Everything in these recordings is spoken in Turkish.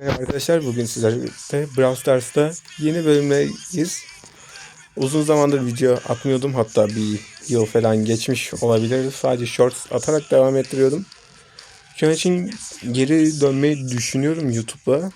Merhaba arkadaşlar bugün sizlerle Brawl Stars'ta yeni bölümdeyiz. Uzun zamandır video atmıyordum hatta bir yıl falan geçmiş olabilir. Sadece shorts atarak devam ettiriyordum. Şu an için geri dönmeyi düşünüyorum YouTube'a.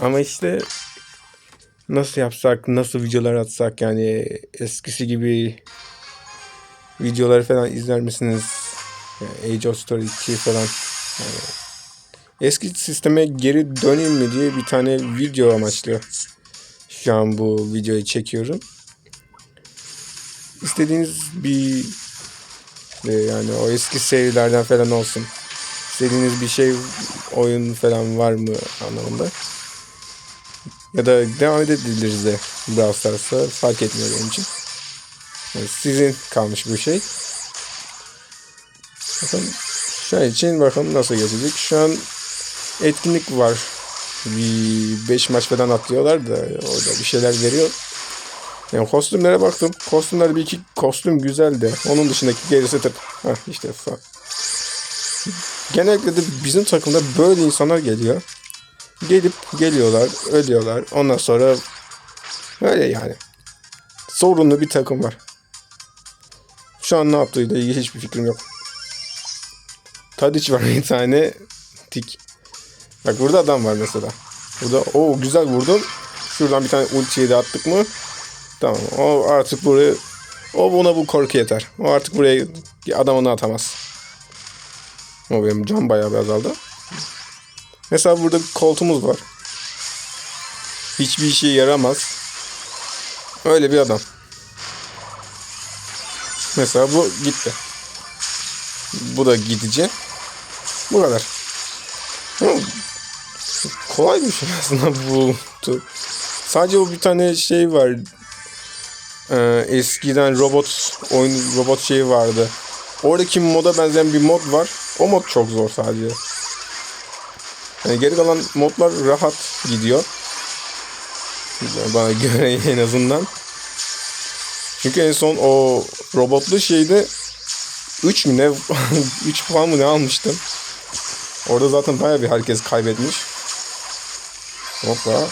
Ama işte nasıl yapsak, nasıl videolar atsak yani eskisi gibi videoları falan izler misiniz? Yani Age of Story 2 falan eski sisteme geri döneyim mi diye bir tane video amaçlı şu an bu videoyu çekiyorum. İstediğiniz bir e, yani o eski serilerden falan olsun. İstediğiniz bir şey oyun falan var mı anlamında. Ya da devam edebiliriz de Brawl Stars'a fark etmiyor benim için. Yani sizin kalmış bu şey. Bakın şu an için bakalım nasıl geçecek. Şu an etkinlik var. Bir 5 maç falan atlıyorlar da orada bir şeyler veriyor. Yani kostümlere baktım. Kostümler bir iki kostüm güzel de. Onun dışındaki gerisi tıp. Hah işte falan. Genellikle de bizim takımda böyle insanlar geliyor. Gelip geliyorlar, ölüyorlar. Ondan sonra öyle yani. Sorunlu bir takım var. Şu an ne yaptığıyla ilgili hiçbir fikrim yok. Tadiç var bir tane. Tik. Bak burada adam var mesela. Burada o güzel vurdum. Şuradan bir tane ultiye de attık mı? Tamam. O artık buraya o buna bu korku yeter. O artık buraya adam onu atamaz. O benim can bayağı bir azaldı. Mesela burada bir koltuğumuz var. Hiçbir işe yaramaz. Öyle bir adam. Mesela bu gitti. Bu da gidici. Bu kadar. Kolay bir şey aslında bu. Sadece o bir tane şey var. Ee, eskiden robot oyun robot şeyi vardı. Oradaki moda benzeyen bir mod var. O mod çok zor sadece. Yani geri kalan modlar rahat gidiyor. Bana göre en azından. Çünkü en son o robotlu şeyde 3 mü ne 3 puan mı ne almıştım. Orada zaten baya bir herkes kaybetmiş. Hoppa.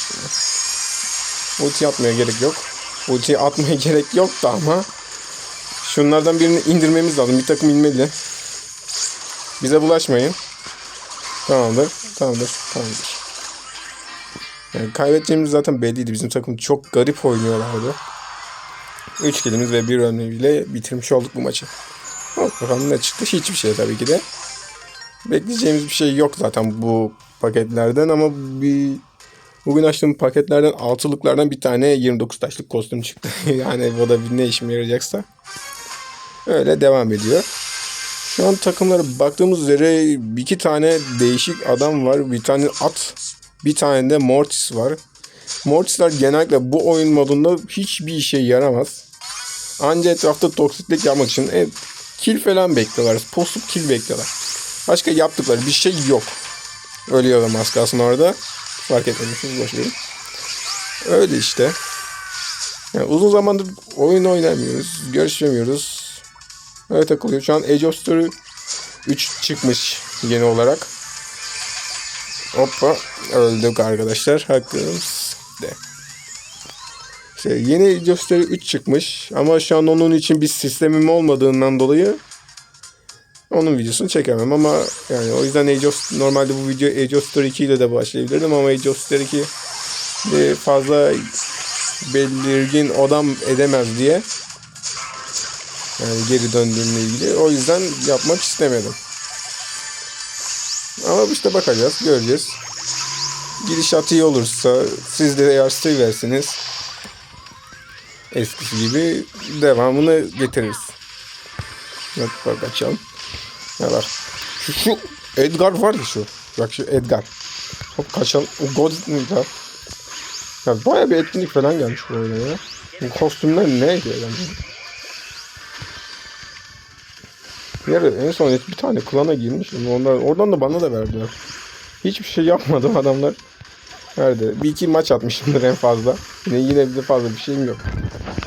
Ulti atmaya gerek yok. Ulti atmaya gerek yok da ama şunlardan birini indirmemiz lazım. Bir takım inmeli. Bize bulaşmayın. Tamamdır. Tamamdır. Tamamdır. Yani kaybedeceğimiz zaten belliydi. Bizim takım çok garip oynuyorlardı. 3 kilimiz ve bir ölmeyle bitirmiş olduk bu maçı. Bakalım ne çıktı? Hiçbir şey tabii ki de. Bekleyeceğimiz bir şey yok zaten bu paketlerden ama bir bugün açtığım paketlerden altılıklardan bir tane 29 taşlık kostüm çıktı. yani o da bir ne işime yarayacaksa. Öyle devam ediyor. Şu an takımlara baktığımız üzere iki tane değişik adam var. Bir tane at, bir tane de Mortis var. Mortisler genellikle bu oyun modunda hiçbir işe yaramaz. Anca etrafta toksiklik yapmak için e, kill falan bekliyorlar. Postup kill bekliyorlar. Başka yaptıkları bir şey yok. Ölüyorum az orada. Fark etmemişsiniz verin. Öyle işte. Yani uzun zamandır oyun oynamıyoruz. Görüşemiyoruz. Öyle takılıyor. Şu an Age of Story 3 çıkmış yeni olarak. Hoppa öldük arkadaşlar. Hakkımız de. İşte yeni Age of Story 3 çıkmış. Ama şu an onun için bir sistemim olmadığından dolayı onun videosunu çekemem ama yani o yüzden Age of, normalde bu video Age of Story 2 ile de başlayabilirdim ama Age of Story 2 de fazla belirgin odam edemez diye yani geri döndüğümle ilgili o yüzden yapmak istemedim. Ama işte bakacağız, göreceğiz. Gidişat iyi olursa siz de eğer seversiniz eskisi gibi devamını getiririz. Bak bak açalım. Ya bak. Şu, şu Edgar var ya şu. Bak şu Edgar. Hop kaçalım. O God mıydı ha? Ya baya bir etkinlik falan gelmiş bu ya. Bu kostümler ne yani. Bir ara en son bir tane klana girmişim. Ondan, oradan da bana da verdiler. Hiçbir şey yapmadım adamlar. Verdi. Bir iki maç atmışımdır en fazla. Yine yine bir de fazla bir şeyim yok.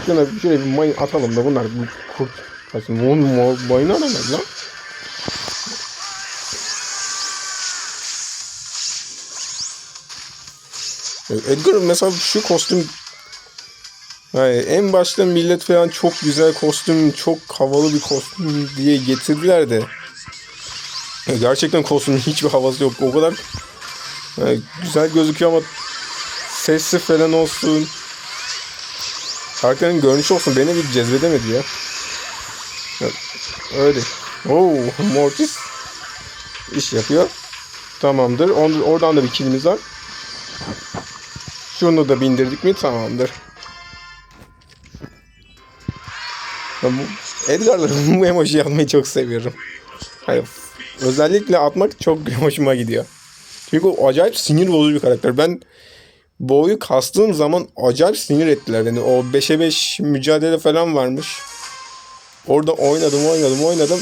Şuna şöyle bir mayın atalım da bunlar bu kurt. Kaçın mayın aramaz lan. Edgar mesela şu kostüm yani en başta millet falan çok güzel kostüm, çok havalı bir kostüm diye getirdiler de ya gerçekten kostümün hiçbir havası yok. O kadar yani güzel gözüküyor ama sesi falan olsun. Karakterin görünüşü olsun beni bir cezbedemedi ya. öyle. Oo, Mortis iş yapıyor. Tamamdır. Or- oradan da bir kilimiz var. Şunu da bindirdik mi tamamdır. Ben bu Edgar'ların bu emoji atmayı çok seviyorum. Hani özellikle atmak çok hoşuma gidiyor. Çünkü o acayip sinir bozucu bir karakter. Ben bu oyu kastığım zaman acayip sinir ettiler beni. O 5'e 5 mücadele falan varmış. Orada oynadım oynadım oynadım.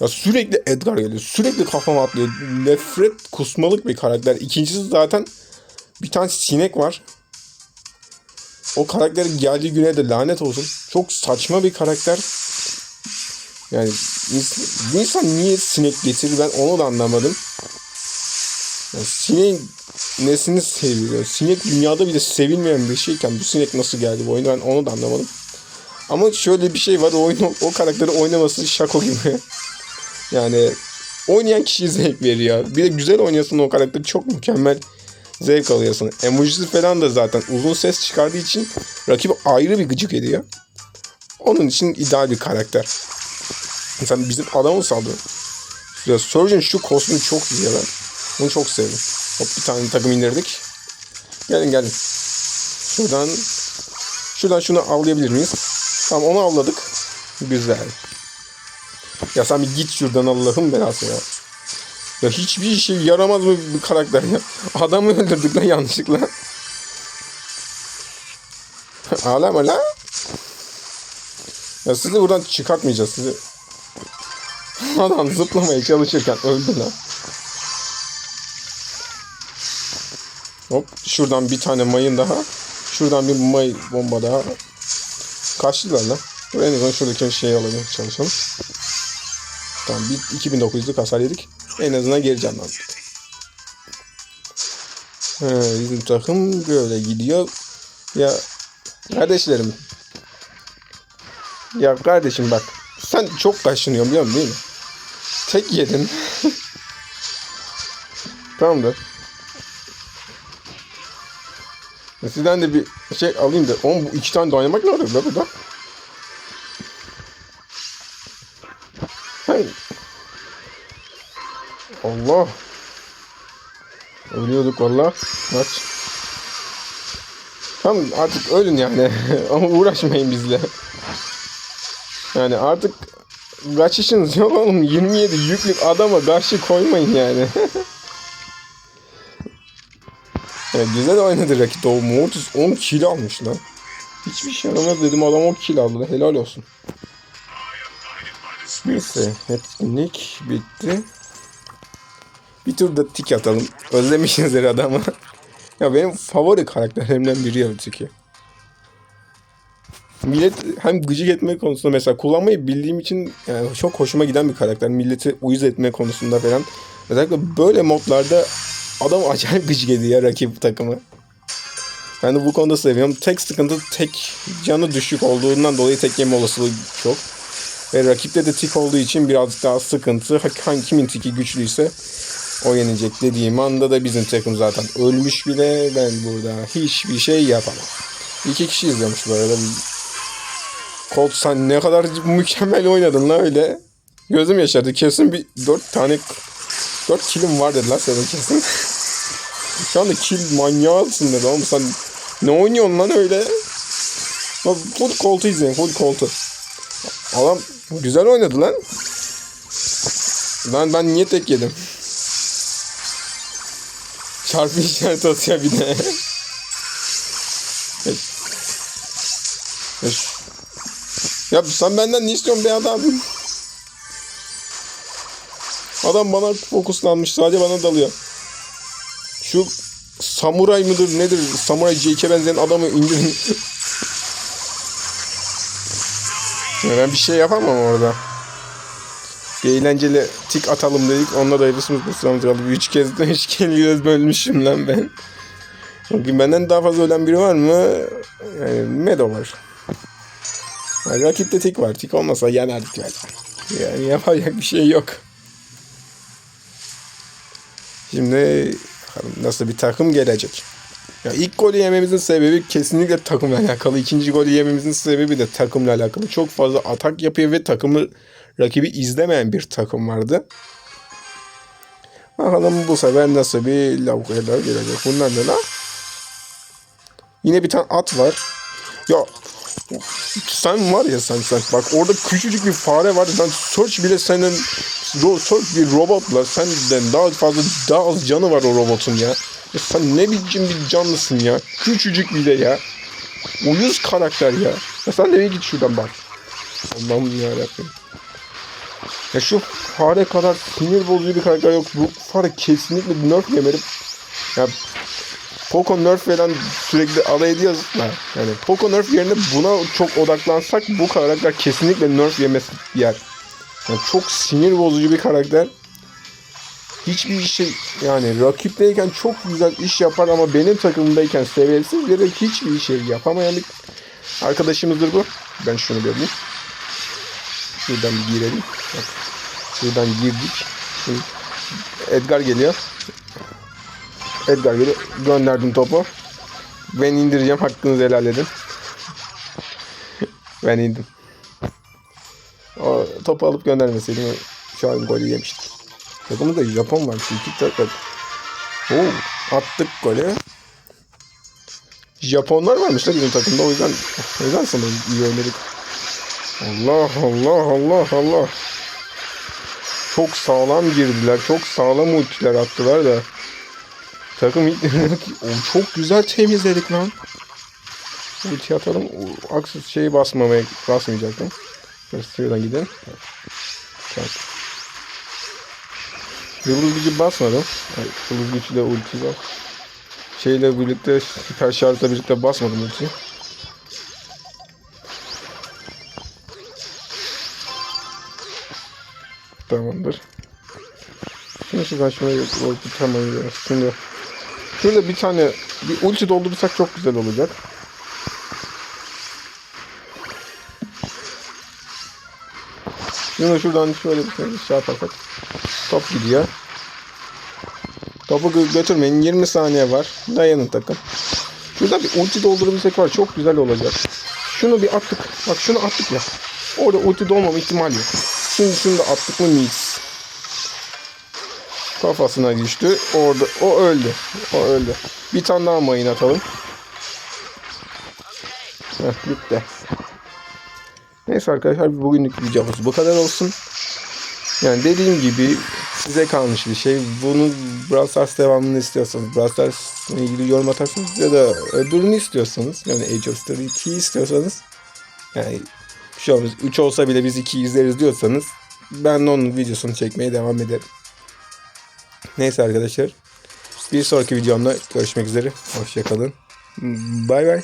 Ya sürekli Edgar geliyor. Sürekli kafama atlıyor. Nefret kusmalık bir karakter. İkincisi zaten bir tane sinek var. O karakterin geldiği güne de lanet olsun. Çok saçma bir karakter. Yani bir insan niye sinek getirir ben onu da anlamadım. Yani sineğin nesini seviyor? Sinek dünyada bile sevilmeyen bir şeyken bu sinek nasıl geldi bu oyuna ben onu da anlamadım. Ama şöyle bir şey var o oyunu o karakteri oynaması şako gibi. yani oynayan kişiye zevk veriyor. Bir de güzel oynuyorsun o karakteri çok mükemmel zevk alıyorsun. Emojisi falan da zaten uzun ses çıkardığı için rakibi ayrı bir gıcık ediyor. Onun için ideal bir karakter. Mesela bizim adamı saldırıyor. Ya Surgeon şu kostümü çok güzel ben. Bunu çok sevdim. Hop bir tane takım indirdik. Gelin gelin. Şuradan şuradan şunu avlayabilir miyiz? Tamam onu avladık. Güzel. Ya sen bir git şuradan Allah'ın belası ya. Ya hiçbir şey yaramaz mı bir karakter ya. Adamı öldürdük lan yanlışlıkla. Ağlama la. Ya sizi buradan çıkartmayacağız sizi. Adam zıplamaya çalışırken öldü lan. Hop şuradan bir tane mayın daha. Şuradan bir may bomba daha. Kaçtılar lan. En azından şuradaki şeyi alalım çalışalım. Tamam bir 2900'lük hasar yedik. En azından geri canlandık. He, bizim takım böyle gidiyor. Ya kardeşlerim. Ya kardeşim bak. Sen çok kaşınıyorsun biliyor musun değil mi? Tek yedin. Tamamdır. Sizden de bir şey alayım da. Oğlum bu iki tane dynamite ne arıyor la burada? Allah. Ölüyorduk valla. Maç. Tamam artık ölün yani. Ama uğraşmayın bizle. Yani artık kaçışınız yok oğlum. 27 yüklük adama karşı koymayın yani. evet, güzel oynadı rakip. O Mortis 10 kill almış lan. Hiçbir şey yaramaz dedim adam 10 kill aldı. Helal olsun. Neyse etkinlik bitti. Bir tur da tik atalım. Özlemişizdir adamı. ya benim favori karakterlerimden biri ya tiki. Millet hem gıcık etme konusunda mesela kullanmayı bildiğim için yani çok hoşuma giden bir karakter. Milleti uyuz etme konusunda falan. Özellikle böyle modlarda adam acayip gıcık ediyor rakip takımı. Ben de bu konuda seviyorum. Tek sıkıntı tek canı düşük olduğundan dolayı tek yeme olasılığı çok. Ve rakipte de tik olduğu için birazcık daha sıkıntı. Hangi kimin tiki güçlüyse o yenecek dediğim anda da bizim takım zaten ölmüş bile. Ben burada hiçbir şey yapamam. İki kişi izliyormuş bu arada. Colt sen ne kadar mükemmel oynadın lan öyle. Gözüm yaşardı. Kesin bir dört tane dört kilim var dedi lan senin kesin. Şu anda kill manyağısın dedi oğlum sen ne oynuyorsun lan öyle? Bak full Colt'u izleyin full Colt'u. Adam güzel oynadı lan. Ben ben niye tek yedim? Çarpı işareti atıyor bir de. Ya sen benden ne istiyorsun be adam? Adam bana fokuslanmış sadece bana dalıyor. Şu samuray mıdır nedir? Samuray Jake'e benzeyen adamı indirin. ya ben bir şey yapamam orada. Bir eğlenceli tik atalım dedik. Onunla da yarısımız bu sıramız kaldı. Üç kez de üç kez bölmüşüm lan ben. Bugün benden daha fazla ölen biri var mı? Yani Medo var. Yani rakipte tik var. Tik olmasa yenerdik yani. Yani yapacak bir şey yok. Şimdi nasıl bir takım gelecek. Ya ilk golü yememizin sebebi kesinlikle takımla alakalı. İkinci golü yememizin sebebi de takımla alakalı. Çok fazla atak yapıyor ve takımı rakibi izlemeyen bir takım vardı. Bakalım bu sefer nasıl bir lavukayla gelecek. Bunlar ne lan? Yine bir tane at var. Ya sen var ya sen sen bak orada küçücük bir fare var. Ben search bile senin ro, search bir robotla senden daha fazla daha az canı var o robotun ya. ya sen ne biçim bir canlısın ya. Küçücük bir de ya. Uyuz karakter ya. Ya sen nereye git şuradan bak. Allah'ım yarabbim. Ya şu fare kadar sinir bozucu bir karakter yok. Bu fare kesinlikle nerf yemeli. Ya Poco nerf falan sürekli alay ediyoruz da yani Poco nerf yerine buna çok odaklansak bu karakter kesinlikle nerf yemesi yer. Yani çok sinir bozucu bir karakter. Hiçbir şey yani rakipteyken çok güzel iş yapar ama benim takımımdayken seviyesiz ya da hiçbir şey yapamayan bir arkadaşımızdır bu. Ben şunu alayım. Şuradan bir girelim. Bak, Şuradan girdik. Şimdi Edgar geliyor. Edgar geliyor. Gönderdim topu. Ben indireceğim. Hakkınızı helal edin. ben indim. O topu alıp göndermeseydim şu an golü yemiştik. Takımda Japon var. İki takım. Oo, attık golü. Japonlar varmış da bizim takımda. O yüzden, o yüzden sanırım iyi oynadık. Allah Allah Allah Allah. Çok sağlam girdiler. Çok sağlam ultiler attılar da. Takım çok güzel temizledik lan. Ulti atalım. Aksız şeyi basmamaya basmayacaktım. Şuradan gidelim. Tamam. Yıldız gücü basmadım. Yıldız gücü de ulti var. Şeyle birlikte süper şartla birlikte basmadım ultiyi. Şuraya ulti tamamlıyoruz. Şimdi şurada bir tane bir ulti doldurursak çok güzel olacak. Şimdi şuradan şöyle bir şey yaparsak top gidiyor. Topu gö- götürmeyin. 20 saniye var. Dayanın takım. Şurada bir ulti doldurabilsek var. Çok güzel olacak. Şunu bir attık. Bak şunu attık ya. Orada ulti dolmama ihtimali yok. Şimdi şunu da attık mı mis. Kafasına düştü. Orada o öldü. O öldü. Bir tane daha mayın atalım. Heh, bitti. Neyse arkadaşlar bugünlük videomuz bu kadar olsun. Yani dediğim gibi size kalmış bir şey. Bunu Brawl Stars devamını istiyorsanız Brawl Stars'la ilgili yorum atarsanız ya da öbürünü istiyorsanız yani Age of Story 2'yi istiyorsanız yani şu an 3 olsa bile biz 2 izleriz diyorsanız ben onun videosunu çekmeye devam ederim. Neyse arkadaşlar. Bir sonraki videomda görüşmek üzere. Hoşçakalın. Bay bay.